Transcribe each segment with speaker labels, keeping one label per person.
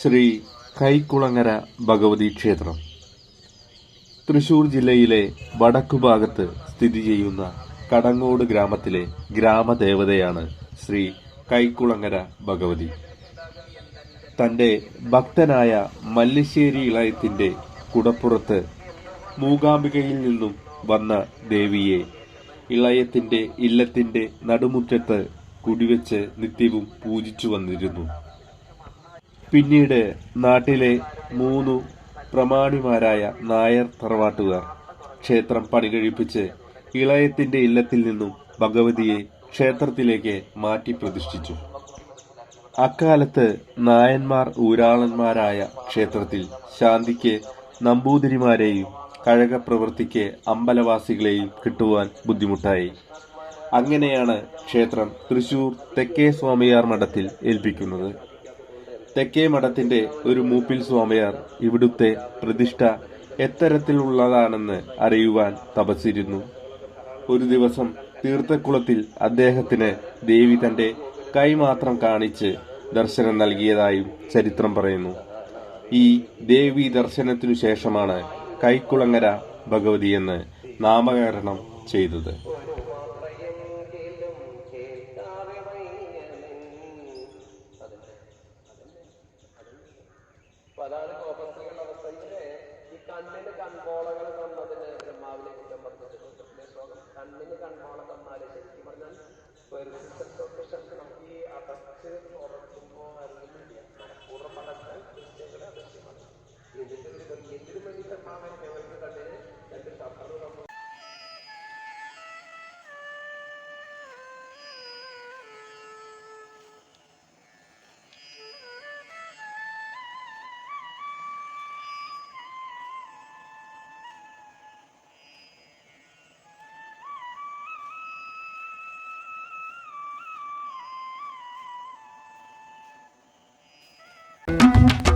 Speaker 1: ശ്രീ കൈക്കുളങ്ങര ഭഗവതി ക്ഷേത്രം. തൃശൂർ ജില്ലയിലെ വടക്കുഭാഗത്ത് സ്ഥിതി ചെയ്യുന്ന കടങ്ങോട് ഗ്രാമത്തിലെ ഗ്രാമദേവതയാണ് ശ്രീ കൈക്കുളങ്ങര ഭഗവതി. തന്റെ ഭക്തനായ മല്ലിശ്ശേരി ഇളയത്തിന്റെ കുടപ്പുറത്ത് മൂകാംബികയിൽ നിന്നും വന്ന ദേവിയെ ഇളയത്തിന്റെ ഇല്ലത്തിന്റെ നടുമുറ്റത്ത് കുടിവെച്ച് നിത്യവും പൂജിച്ചു വന്നിരുന്നു. പിന്നീട് നാട്ടിലെ മൂന്നു പ്രമാണിമാരായ നായർ തറവാട്ടുകാർ. ക്ഷേത്രം പണികഴിപ്പിച്ച് ഇളയത്തിന്റെ ഇല്ലത്തിൽ നിന്നും ഭഗവതിയെ ക്ഷേത്രത്തിലേക്ക് മാറ്റി പ്രതിഷ്ഠിച്ചു. അക്കാലത്ത് നായന്മാർ ഊരാളന്മാരായ ക്ഷേത്രത്തിൽ ശാന്തിക്ക് നമ്പൂതിരിമാരെയും കഴകപ്രവൃത്തിക്ക് അമ്പലവാസികളെയും കിട്ടുവാൻ ബുദ്ധിമുട്ടായി. അങ്ങനെയാണ് ക്ഷേത്രം തൃശൂർ തെക്കേ സ്വാമിയാർ മഠത്തിൽ ഏൽപ്പിക്കുന്നത്. തെക്കേ മഠത്തിന്റെ ഒരു മൂപ്പിൽ സ്വാമിയാർ ഇവിടുത്തെ പ്രതിഷ്ഠ എത്തരത്തിലുള്ളതാണെന്ന് അറിയുവാൻ തപസ്സിരുന്നു. ഒരു ദിവസം തീർത്ഥക്കുളത്തിൽ അദ്ദേഹത്തിന് ദേവി തന്റെ കൈമാത്രം കാണിച്ച് ദർശനം നൽകിയതായും ചരിത്രം പറയുന്നു. ഈ ദേവി ദർശനത്തിനു ശേഷമാണ് കൈക്കുളങ്ങര ഭഗവതിയെന്ന് നാമകരണം ചെയ്തത്.
Speaker 2: അതാണ് കോപസ്ത്രീകളുടെ അവസ്ഥ. ഈ കണ്ണിന് കൺപോളകൾ തന്നതിന് ബ്രഹ്മാവിനെ കുറ്റം പറഞ്ഞിട്ടുണ്ട്. ശ്ലോകം കണ്ണിന് കൺപോള തന്നാൽ ശരിക്കും പറഞ്ഞാൽ നമുക്ക് ഈ അടച്ച് ഉറക്കുമ്പോ അറിയുന്നില്ല. മനഃപൂർവം അടച്ചാൽ ക്രിസ്ത്യങ്ങളെ അവശ്യമാണ് ഇതിന്റെ ഒരു എന്തിനു വേണ്ടി ബ്രഹ്മാവൻ thank
Speaker 3: you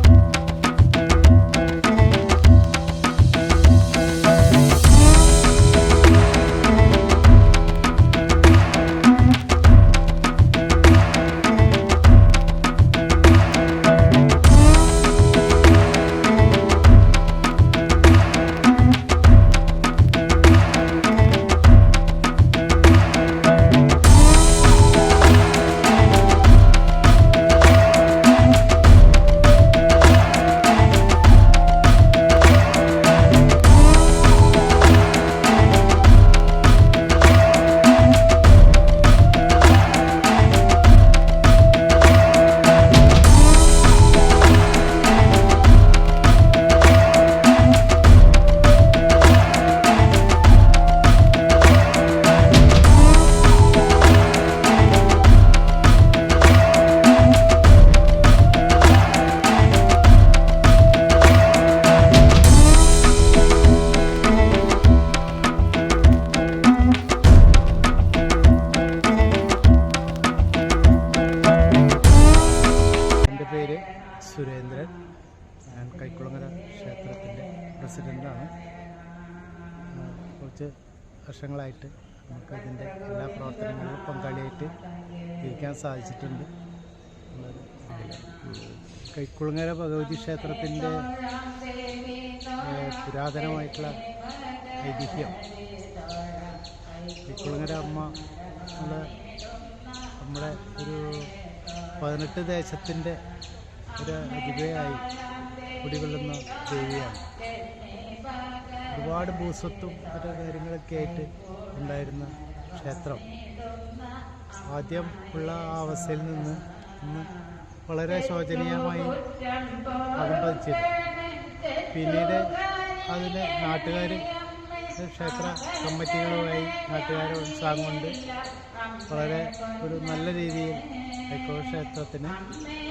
Speaker 3: പേര് സുരേന്ദ്രൻ. ഞാൻ കൈക്കുളങ്ങര ക്ഷേത്രത്തിന്റെ പ്രസിഡന്റാണ് കുറച്ച് വർഷങ്ങളായിട്ട് നമുക്ക് ഇതിന്റെ എല്ലാ പ്രവർത്തനങ്ങളിലും പങ്കാളിയായിട്ട് ഇരിക്കാൻ സാധിച്ചിട്ടുണ്ട്. കൈക്കുളങ്ങര ഭഗവതി ക്ഷേത്രത്തിന്റെ പുരാതനമായിട്ടുള്ള ഐതിഹ്യം. കൈക്കുളങ്ങര അമ്മ നമ്മുടെ ഒരു പതിനെട്ട് ദേശത്തിന്റെ ഒരു അതിഥയായി കുടികൊള്ളുന്ന ദേവിയാണ്. ഒരുപാട് ഭൂസ്വത്തും മറ്റു കാര്യങ്ങളൊക്കെ ആയിട്ട് ഉണ്ടായിരുന്ന ക്ഷേത്രം. ആദ്യം ഉള്ള അവസ്ഥയിൽ നിന്ന് ഇന്ന് വളരെ ശോചനീയമായി അകമ്പതിച്ചിരുന്നു പിന്നീട് അതിന് നാട്ടുകാർ ക്ഷേത്ര കമ്മിറ്റികളുമായി നാട്ടുകാരെ ഉത്സാഹം കൊണ്ട് വളരെ ഒരു നല്ല രീതിയിൽ ക്ഷേത്രത്തിന്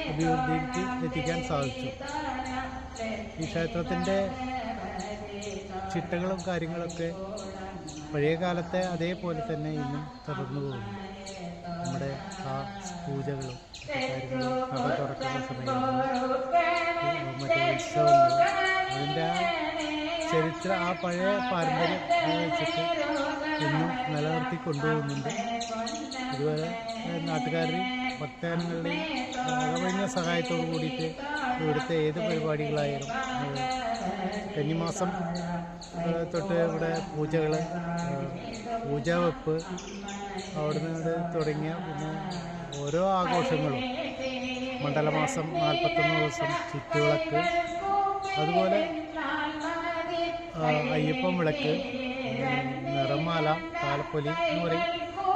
Speaker 3: അഭിവൃദ്ധിക്ക് എത്തിക്കാൻ സാധിച്ചു. ഈ ക്ഷേത്രത്തിന്റെ ചിട്ടകളും കാര്യങ്ങളൊക്കെ പഴയ കാലത്തെ അതേപോലെ തന്നെ ഇന്നും തുടർന്നു പോകുന്നു. നമ്മുടെ ആ പൂജകളും കാര്യങ്ങളും നട തുറക്കുന്ന സമയങ്ങളിൽ മറ്റേ ഉത്സവങ്ങളും അതിന്റെ ആ ചരിത്ര ആ പഴയ പാരമ്പര്യം വെച്ചിട്ട് ഇന്നും നിലനിർത്തി കൊണ്ടുപോകുന്നുണ്ട്. അതുപോലെ നാട്ടുകാരുടെയും ഭക്തജനങ്ങളുടെയും അകമഴിഞ്ഞ സഹായത്തോടു കൂടിയിട്ട് ഇവിടുത്തെ ഏത് പരിപാടികളായാലും കന്നിമാസം തൊട്ട് ഇവിടെ പൂജകൾ പൂജാവെപ്പ് അവിടുന്ന് തുടങ്ങിയ പിന്നെ ഓരോ ആഘോഷങ്ങളും മണ്ഡലമാസം നാൽപ്പത്തൊന്ന് ദിവസം ചുറ്റുവിളക്ക് അതുപോലെ അയ്യപ്പം വിളക്ക് നിറമാല താലപ്പൊലി എന്ന് പറയും.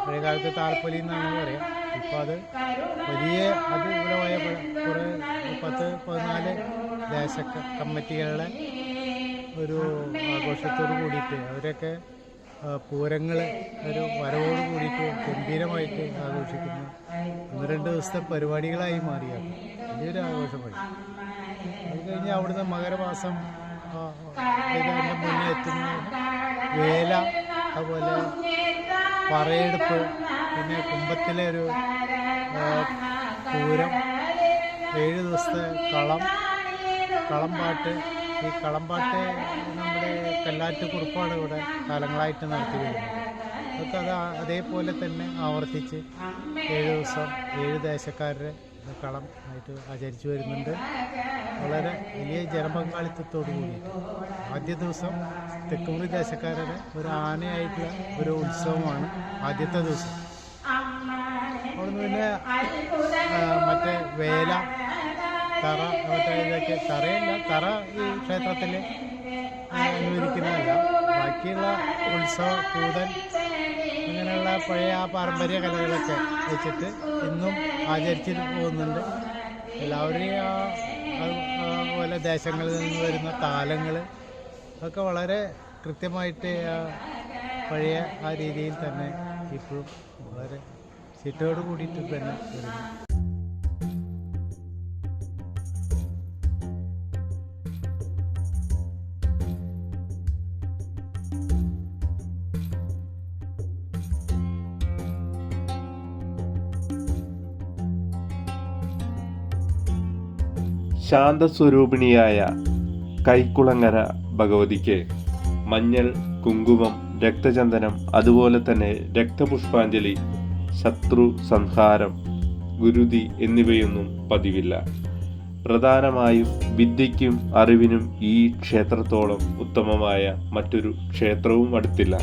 Speaker 3: പഴയകാലത്ത് താലപ്പൊലി എന്നാണ് പറയാം ഇപ്പോൾ അത് വലിയ അത് ഇവിടെ പോയ കുറേ പത്ത് പതിനാല് ദേശ കമ്മിറ്റികളുടെ ഒരു ആഘോഷത്തോട് കൂടിയിട്ട് അവരൊക്കെ പൂരങ്ങൾ ഒരു വരവോട് കൂടിയിട്ട് ഗംഭീരമായിട്ട് ആഘോഷിക്കുന്നു. ഒന്ന് രണ്ട് ദിവസത്തെ പരിപാടികളായി മാറിയാണ്. വലിയൊരു ആഘോഷമായി. അത് കഴിഞ്ഞ് അവിടുന്ന് മകരമാസം ഇതിന്റെ മുന്നേ എത്തുന്ന വേല അതുപോലെ പറയെടുപ്പ് പിന്നെ കുമ്പത്തിലെ ഒരു പൂരം. ഏഴ് ദിവസത്തെ കളം. കളംപാട്ട്. ഈ കളംപാട്ട് നമ്മുടെ കല്ലാറ്റ് കുറുപ്പാണ് ഇവിടെ കാലങ്ങളായിട്ട് നടത്തി വരുന്നത് അതൊക്കെ അത് അതേപോലെ തന്നെ ആവർത്തിച്ച് ഏഴ് ദിവസം ഏഴ് ദേശക്കാരുടെ കളം ആയിട്ട് ആചരിച്ചു വരുന്നുണ്ട്. വളരെ വലിയ ജനപങ്കാളിത്തത്തോടു കൂടി ആദ്യ ദിവസം തെക്കുമുറി ദേശക്കാരുടെ ഒരു ആനയായിട്ടുള്ള ഒരു ഉത്സവമാണ് ആദ്യത്തെ ദിവസം. പിന്നെ മറ്റേ വേല തറ മറ്റേ ഇതൊക്കെ തറയില്ല തറ ഈ ക്ഷേത്രത്തിൽ അനുവദിക്കുന്നതല്ല. ബാക്കിയുള്ള ഉത്സവ പൂതൻ അങ്ങനെയുള്ള പഴയ ആ പാരമ്പര്യ കലകളൊക്കെ വെച്ചിട്ട് ഇന്നും ആചരിച്ചിട്ട് പോകുന്നുണ്ട്. എല്ലാവരുടെയും ആ പോലെ ദേശങ്ങളിൽ നിന്ന് വരുന്ന താലങ്ങൾ അതൊക്കെ വളരെ കൃത്യമായിട്ട് പഴയ ആ രീതിയിൽ തന്നെ ഇപ്പോഴും വളരെ ചിട്ടയോട് കൂടിയിട്ട് തന്നെ ശാന്ത
Speaker 1: ശാന്തസ്വരൂപിണിയായ കൈക്കുളങ്ങര ഭഗവതിക്ക് മഞ്ഞൾ കുങ്കുമം രക്തചന്ദനം അതുപോലെ തന്നെ രക്തപുഷ്പാഞ്ജലി ശത്രു സംഹാരം ഗുരുതി എന്നിവയൊന്നും പതിവില്ല. പ്രധാനമായും വിദ്യയ്ക്കും അറിവിനും ഈ ക്ഷേത്രത്തോളം ഉത്തമമായ മറ്റൊരു ക്ഷേത്രവും അടുത്തില്ല.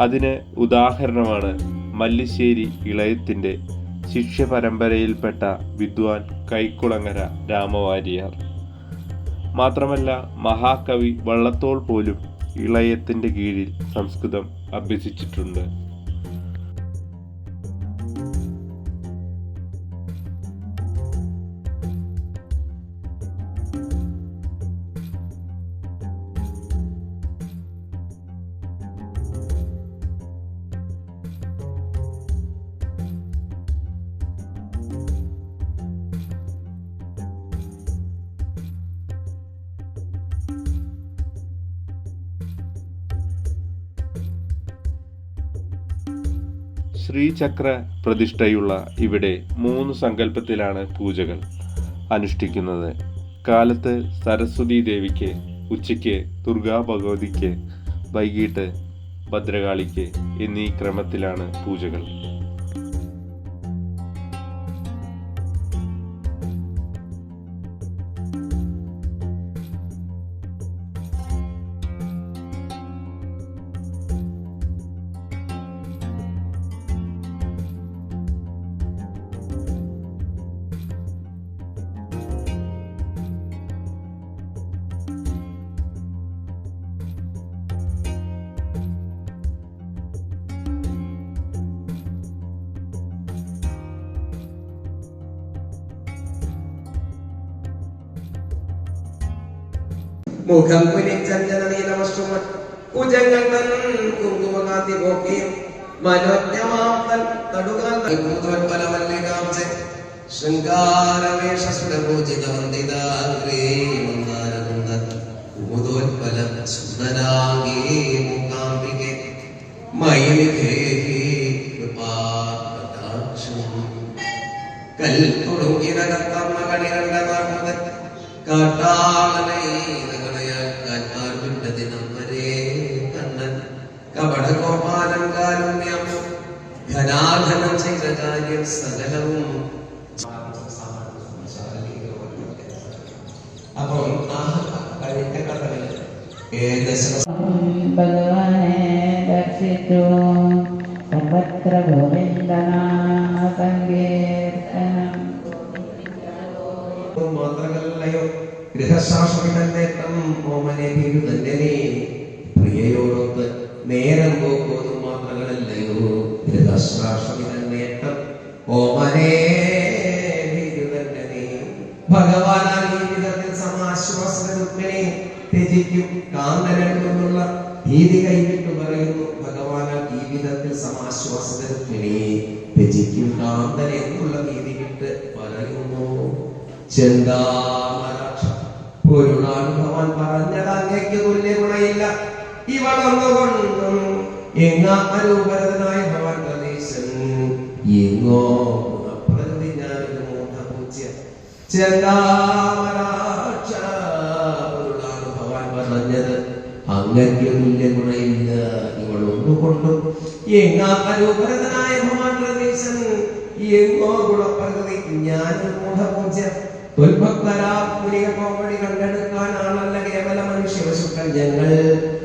Speaker 1: അതിന് ഉദാഹരണമാണ് മല്ലിശ്ശേരി ഇളയത്തിന്റെ ശിഷ്യ പരമ്പരയിൽപ്പെട്ട വിദ്വാൻ കൈക്കുളങ്ങര രാമവാരിയാർ. മാത്രമല്ല മഹാകവി വള്ളത്തോൾ പോലും ഇളയത്തിന്റെ കീഴിൽ സംസ്കൃതം അഭ്യസിച്ചിട്ടുണ്ട്. ശ്രീചക്ര പ്രതിഷ്ഠയുള്ള ഇവിടെ മൂന്ന് സങ്കല്പത്തിലാണ് പൂജകൾ അനുഷ്ഠിക്കുന്നത്. കാലത്ത് സരസ്വതി ദേവിക്ക് ഉച്ചയ്ക്ക് ദുർഗാ ഭഗവതിക്ക് വൈകിട്ട് ഭദ്രകാളിക്ക് എന്നീ ക്രമത്തിലാണ് പൂജകൾ.
Speaker 2: മുഖം കുനിച്ചഞ്ജനീലമശ്രുമൻ കുജങ്ങൾ തൻ കുങ്കുമകാന്തി പോക്കിയും
Speaker 4: കൃപാകടാക്ഷം കൽത്തുടുങ്ങിനകത്തമ്മ കണി കണ്ട നാട്ടുതൻ കാട്ടാളനയാൽ കപട ഗോപാലം കാരുണ്യം ഘനാഘനം ചെയ്ത കാര്യം സകലവും അപ്പോൾ ആ കഴിഞ്ഞ കഥകളിൽ
Speaker 5: ഭഗവാനെ ദർശിച്ചു. സർവത്ര ഗോവിന്ദനാമ സങ്കീർത്തനം
Speaker 4: മാത്രമല്ലയോ ഗൃഹശാസ്ത്രമിടം നേട്ടം ഓമനെ ബിരുദന്റെ പ്രിയയോടൊത്ത് നേരം പോക്കോതും മാത്രങ്ങളല്ലയോ ഗൃഹശാസ്ത്രമിടം നേട്ടം. ഓമനെ ആ ജീവിതത്തിൽ സമാശ്വാസനെ ത്യജിക്കും. കാന്തനിൽ നിന്നുള്ള ഭീതി കൈവിട്ട് പറയുന്നു ഭഗവാൻ ആ ജീവിതത്തിൽ സമാശ്വാസനെ ത്യജിക്കും. കാന്തൻ എന്നുള്ള ഭീതി വിട്ട് പറയുന്നു ചെന്താമരാക്ഷ ഇവളൊന്നുകൊണ്ടും എങ്ങാരൂപരതനായ ഭഗവാൻ പ്രദേശൻ എങ്ങോ ഗുണപ്രകൃതി ഞാനൊരു മൂഢപൂജ്യ ചെന്താമരാക്ഷ ഭഗവാൻ പറഞ്ഞത്. അങ്ങയ്ക്ക് തുല്യ ഗുണയില്ല ഇവളൊന്നുകൊണ്ടും എങ്ങാരൂപരതനായ ഭഗവാൻ പ്രദേശൻ എങ്ങോ ഗുണപ്രകൃതി ഞാനൊരു മൂഢപൂജ്യ ഉത്ഭക്തരാത്മനിക കോമഡി കണ്ടെടുക്കാനാണല്ല കേവല മനുഷ്യവശുക്കൾ ഞങ്ങൾ.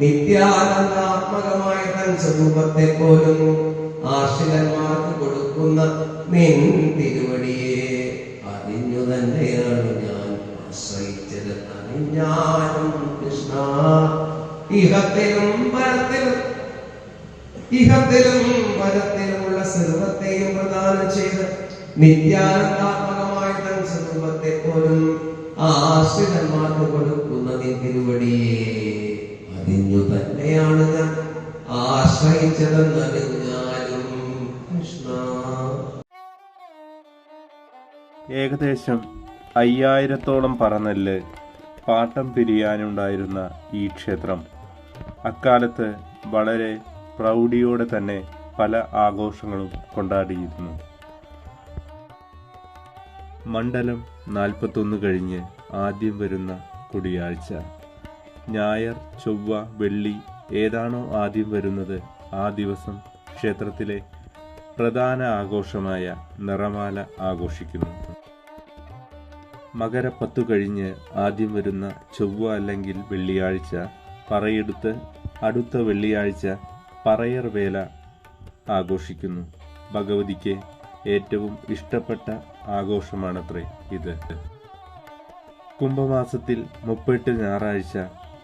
Speaker 4: നിത്യാനന്ദാത്മകമായ തൻ സ്വരൂപത്തെ പോലും ആർഷികന്മാർക്ക് കൊടുക്കുന്ന നിൻ തിരുവടിയെ അറിഞ്ഞു തന്നെയാണ് ഞാൻ ആശ്രയിച്ചത്. അറിഞ്ഞാലും കൃഷ്ണ ഇഹത്തിലും പരത്തിലും ഇഹത്തിലും പരത്തിലുമുള്ള സർവത്തെയും പ്രദാനം ചെയ്ത് നിത്യാനന്ദാത്മകമായ തൻ സ്വരൂപത്തെ പോലും ആശ്രിതന്മാർക്ക് കൊടുക്കുന്ന തിരുവടിയെ അറിഞ്ഞു തന്നെയാണ് ഞാൻ ആശ്രയിച്ചതെന്നറിഞ്ഞാലും കൃഷ്ണ.
Speaker 1: ഏകദേശം അയ്യായിരത്തോളം പറന്നല്ല് പാട്ടം പിരിയാനുണ്ടായിരുന്ന ഈ ക്ഷേത്രം. അക്കാലത്ത് വളരെ പ്രൗഢിയോടെ തന്നെ പല ആഘോഷങ്ങളും കൊണ്ടാടിയിരുന്നു. മണ്ഡലം നാൽപ്പത്തൊന്ന് കഴിഞ്ഞ് ആദ്യം വരുന്ന കൊടിയാഴ്ച. ഞായർ ചൊവ്വ വെള്ളി ഏതാണോ ആദ്യം വരുന്നത്. ആ ദിവസം ക്ഷേത്രത്തിലെ പ്രധാന ആഘോഷമായ നിറമാല ആഘോഷിക്കുന്നു. മകരപ്പത്തു കഴിഞ്ഞ് ആദ്യം വരുന്ന ചൊവ്വ അല്ലെങ്കിൽ വെള്ളിയാഴ്ച പറയെടുത്ത് അടുത്ത വെള്ളിയാഴ്ച പറയർ വേല ആഘോഷിക്കുന്നു. ഭഗവതിക്ക് ഏറ്റവും ഇഷ്ടപ്പെട്ട ആഘോഷമാണത്രേ ഇത്. കുംഭമാസത്തിൽ മുപ്പെട്ട് ഞായറാഴ്ച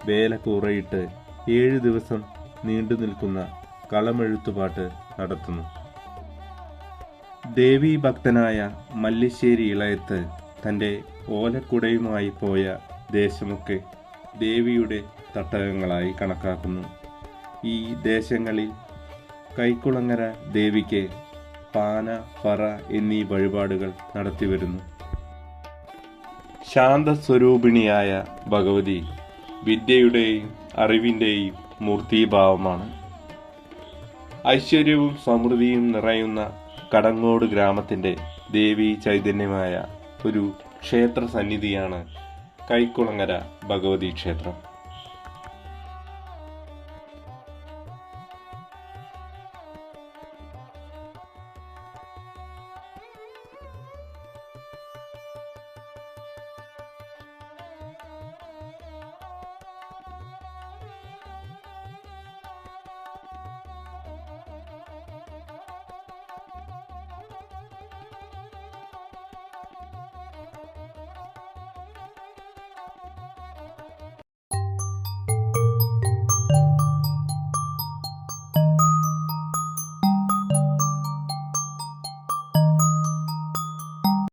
Speaker 1: വേല കൂറയിട്ട് ഏഴ് ദിവസം നീണ്ടു നിൽക്കുന്ന കളമെഴുത്തുപാട്ട് നടത്തുന്നു. ദേവീ ഭക്തനായ മല്ലിശ്ശേരി ഇളയത്ത് തന്റെ ഓലക്കുടയുമായി പോയ ദേശമൊക്കെ ദേവിയുടെ തട്ടകങ്ങളായി കണക്കാക്കുന്നു. ഈ ദേശങ്ങളിൽ കൈക്കുളങ്ങര ദേവിക്ക് പാന പറ എന്നീ വഴിപാടുകൾ നടത്തിവരുന്നു. ശാന്തസ്വരൂപിണിയായ ഭഗവതി വിദ്യയുടെയും അറിവിന്റെയും മൂർത്തീഭാവമാണ്. ഐശ്വര്യവും സമൃദ്ധിയും നിറയുന്ന കടങ്ങോട് ഗ്രാമത്തിന്റെ ദേവി ചൈതന്യമായ ഒരു ക്ഷേത്ര സന്നിധിയാണ് കൈക്കുളങ്ങര ഭഗവതി ക്ഷേത്രം